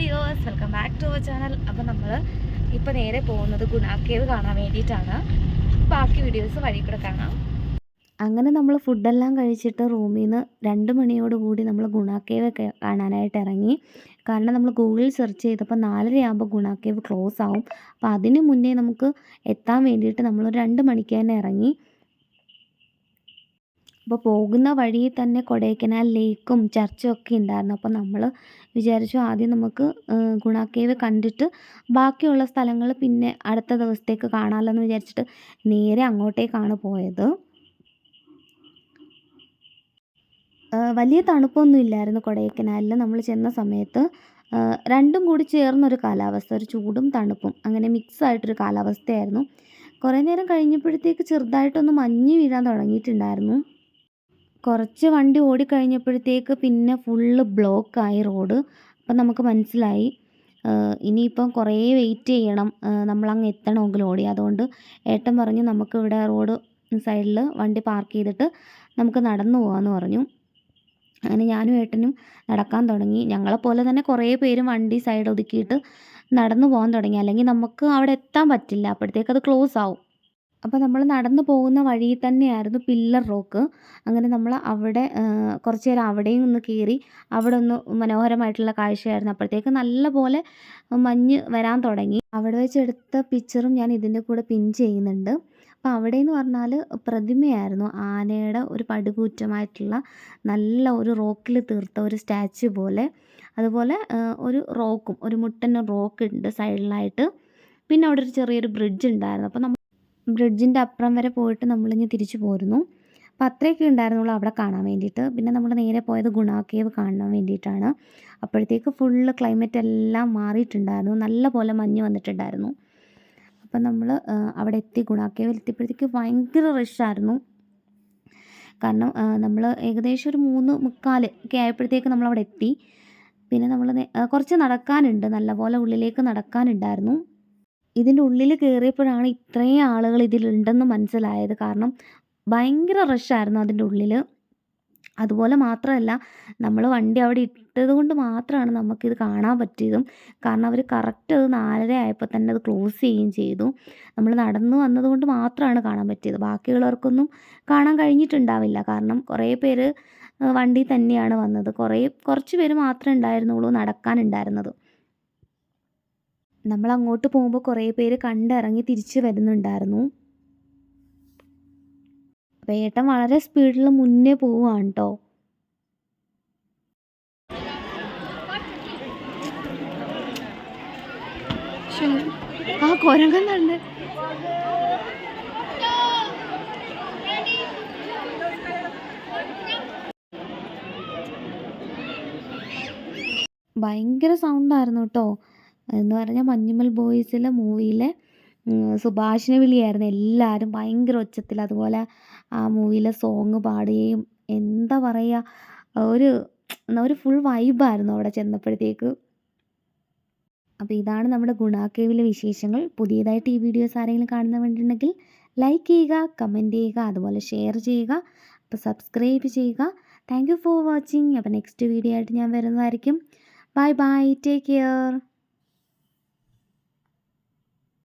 ഡിയോസ് welcome back to our channel അപ്പോൾ നമ്മൾ ഇപ്പോൾ നേരെ പോകുന്നത് ഗുണാക്കേവ് കാണാൻ വേണ്ടിയിട്ടാണ്. ബാക്കി വീഡിയോസ് വഴി കൂടെ കാണാം. അങ്ങനെ നമ്മൾ ഫുഡെല്ലാം കഴിച്ചിട്ട് റൂമിൽ നിന്ന് രണ്ട് മണിയോടുകൂടി നമ്മൾ ഗുണാക്കേവ് കാണാനായിട്ട് ഇറങ്ങി. കാരണം നമ്മൾ ഗൂഗിളിൽ സെർച്ച് ചെയ്തപ്പോൾ നാലരയാകുമ്പോൾ ഗുണാക്കേവ് ക്ലോസ് ആവും. അപ്പോൾ അതിന് മുന്നേ നമുക്ക് എത്താൻ വേണ്ടിയിട്ട് നമ്മൾ രണ്ട് മണിക്ക് തന്നെ ഇറങ്ങി. അപ്പോൾ പോകുന്ന വഴിയിൽ തന്നെ കൊടൈക്കനാൽ ലേക്കും ചർച്ചും ഒക്കെ ഉണ്ടായിരുന്നു. അപ്പോൾ നമ്മൾ വിചാരിച്ചു ആദ്യം നമുക്ക് ഗുണ കേവ് കണ്ടിട്ട് ബാക്കിയുള്ള സ്ഥലങ്ങൾ പിന്നെ അടുത്ത ദിവസത്തേക്ക് കാണാമല്ലോ എന്ന് വിചാരിച്ചിട്ട് നേരെ അങ്ങോട്ടേക്കാണ് പോയത്. വലിയ തണുപ്പൊന്നും ഇല്ലായിരുന്നു കൊടൈക്കനാലിൽ നമ്മൾ ചെന്ന സമയത്ത് രണ്ടും കൂടി ചേർന്നൊരു കാലാവസ്ഥ ഒരു ചൂടും തണുപ്പും. അങ്ങനെ മിക്സ് ആയിട്ടൊരു കാലാവസ്ഥയായിരുന്നു. കുറേ നേരം കഴിഞ്ഞപ്പോഴത്തേക്ക് ചെറുതായിട്ടൊന്ന് മഞ്ഞ് വീഴാൻ തുടങ്ങിയിട്ടുണ്ടായിരുന്നു. കുറച്ച് വണ്ടി ഓടിക്കഴിഞ്ഞപ്പോഴത്തേക്ക് പിന്നെ ഫുള്ള് ബ്ലോക്കായി റോഡ് അപ്പം നമുക്ക് മനസ്സിലായി ഇനിയിപ്പം കുറേ വെയിറ്റ് ചെയ്യണം. നമ്മളങ്ങ് എത്തണമെങ്കിൽ ഓടി. അതുകൊണ്ട് ഏട്ടൻ പറഞ്ഞു നമുക്ക് ഇവിടെ റോഡ് സൈഡിൽ വണ്ടി പാർക്ക് ചെയ്തിട്ട് നമുക്ക് നടന്നു പോകാമെന്ന് പറഞ്ഞു. അങ്ങനെ ഞാനും ഏട്ടനും നടക്കാൻ തുടങ്ങി. ഞങ്ങളെപ്പോലെ തന്നെ കുറേ പേര് വണ്ടി സൈഡ് ഒതുക്കിയിട്ട് നടന്നു പോകാൻ തുടങ്ങി. അല്ലെങ്കിൽ നമുക്ക് അവിടെ എത്താൻ പറ്റില്ല. അപ്പോഴത്തേക്ക് അത് ക്ലോസ് ആവും. അപ്പോൾ നമ്മൾ നടന്നു പോകുന്ന വഴിയിൽ തന്നെയായിരുന്നു പില്ലർ റോക്ക്. അങ്ങനെ നമ്മൾ അവിടെ കുറച്ച് നേരം അവിടെയും ഒന്ന് കയറി അവിടെ ഒന്ന് മനോഹരമായിട്ടുള്ള കാഴ്ചയായിരുന്നു. അപ്പോഴത്തേക്ക് നല്ലപോലെ മഞ്ഞ് വരാൻ തുടങ്ങി. അവിടെ വെച്ച് എടുത്ത പിക്ചറും ഞാൻ ഇതിന്റെ കൂടെ പിൻ ചെയ്യുന്നുണ്ട്. അപ്പോൾ അവിടെ എന്ന് പറഞ്ഞാൽ പ്രതിമയായിരുന്നു. ആനയുടെ ഒരു പടുകൂറ്റമായിട്ടുള്ള നല്ല ഒരു റോക്കിൽ തീർത്ത ഒരു സ്റ്റാച്യു പോലെ. അതുപോലെ ഒരു റോക്കും ഒരു മുട്ടൻ റോക്ക് ഉണ്ട് സൈഡിലായിട്ട്. പിന്നെ അവിടെ ഒരു ചെറിയൊരു ബ്രിഡ്ജ് ഉണ്ടായിരുന്നു. അപ്പോൾ നമ്മൾ ബ്രിഡ്ജിന്റെ അപ്പുറം വരെ പോയിട്ട് നമ്മളിങ്ങ് തിരിച്ചു പോരുന്നു. അപ്പോൾ അത്രയൊക്കെ ഉണ്ടായിരുന്നുള്ളൂ അവിടെ കാണാൻ വേണ്ടിയിട്ട്. പിന്നെ നമ്മൾ നേരെ പോയത് ഗുണ കേവ് കാണാൻ വേണ്ടിയിട്ടാണ്. അപ്പോഴത്തേക്ക് ഫുള്ള് ക്ലൈമറ്റ് എല്ലാം മാറിയിട്ടുണ്ടായിരുന്നു. നല്ല പോലെ മഞ്ഞ് വന്നിട്ടുണ്ടായിരുന്നു. അപ്പം നമ്മൾ അവിടെ എത്തി ഗുണ കേവിൽ എത്തിയപ്പോഴത്തേക്ക് ഭയങ്കര റഷായിരുന്നു കാരണം നമ്മൾ ഏകദേശം ഒരു മൂന്ന് മുക്കാൽ ഒക്കെ ആയപ്പോഴത്തേക്ക് നമ്മൾ അവിടെ എത്തി. പിന്നെ നമ്മൾ കുറച്ച് നടക്കാനുണ്ട്. നല്ലപോലെ ഉള്ളിലേക്ക് നടക്കാനുണ്ടായിരുന്നു. ഇതിന്റെ ഉള്ളിൽ കയറിയപ്പോഴാണ് ഇത്രയും ആളുകൾ ഇതിലുണ്ടെന്ന് മനസ്സിലായത്. കാരണം ഭയങ്കര റഷായിരുന്നു അതിന്റെ ഉള്ളിൽ അതുപോലെ മാത്രമല്ല നമ്മൾ വണ്ടി അവിടെ ഇട്ടത് കൊണ്ട് മാത്രമാണ് നമുക്കിത് കാണാൻ പറ്റിയതും. കാരണം അവർ കറക്റ്റ് അത് നാലര ആയപ്പോൾ തന്നെ അത് ക്ലോസ് ചെയ്യുകയും ചെയ്തു. നമ്മൾ നടന്നു വന്നതുകൊണ്ട് മാത്രമാണ് കാണാൻ പറ്റിയത്. ബാക്കിയുള്ളവർക്കൊന്നും കാണാൻ കഴിഞ്ഞിട്ടുണ്ടാവില്ല. കാരണം കുറേ പേര് വണ്ടി തന്നെയാണ് വന്നത്. കുറേ കുറച്ച് പേര് മാത്രമേ ഉണ്ടായിരുന്നുള്ളൂ നടക്കാനുണ്ടായിരുന്നത്. നമ്മൾ അങ്ങോട്ട് പോകുമ്പോൾ കുറേ പേര് കണ്ടിറങ്ങി തിരിച്ചു വരുന്നുണ്ടായിരുന്നു. ഏട്ടൻ വളരെ സ്പീഡിൽ മുന്നേ പോവുകയാണ് കേട്ടോ ആ കുരങ്ങുന്നുണ്ട് ഭയങ്കര സൗണ്ടായിരുന്നു കേട്ടോ എന്ന് പറഞ്ഞാൽ മഞ്ഞുമൽ ബോയ്സിലെ മൂവിയിലെ സുഭാഷിനെ വിളിയായിരുന്നു. എല്ലാവരും ഭയങ്കര ഒച്ചത്തിൽ അതുപോലെ ആ മൂവിയിലെ സോങ് പാടുകയും എന്താ പറയുക ഒരു എന്നാൽ ഒരു ഫുൾ വൈബായിരുന്നു അവിടെ ചെന്നപ്പോഴത്തേക്ക്. അപ്പോൾ ഇതാണ് നമ്മുടെ ഗുണാക്കേവിലെ വിശേഷങ്ങൾ. പുതിയതായിട്ട് ഈ വീഡിയോസ് ആരെങ്കിലും കാണുന്ന വേണ്ടിയിട്ടുണ്ടെങ്കിൽ ലൈക്ക് ചെയ്യുക കമന്റ് ചെയ്യുക അതുപോലെ ഷെയർ ചെയ്യുക. അപ്പോൾ സബ്സ്ക്രൈബ് ചെയ്യുക. താങ്ക് യു ഫോർ വാച്ചിങ് അപ്പോൾ നെക്സ്റ്റ് വീഡിയോ ആയിട്ട് ഞാൻ വരുന്നതായിരിക്കും. Bye bye take care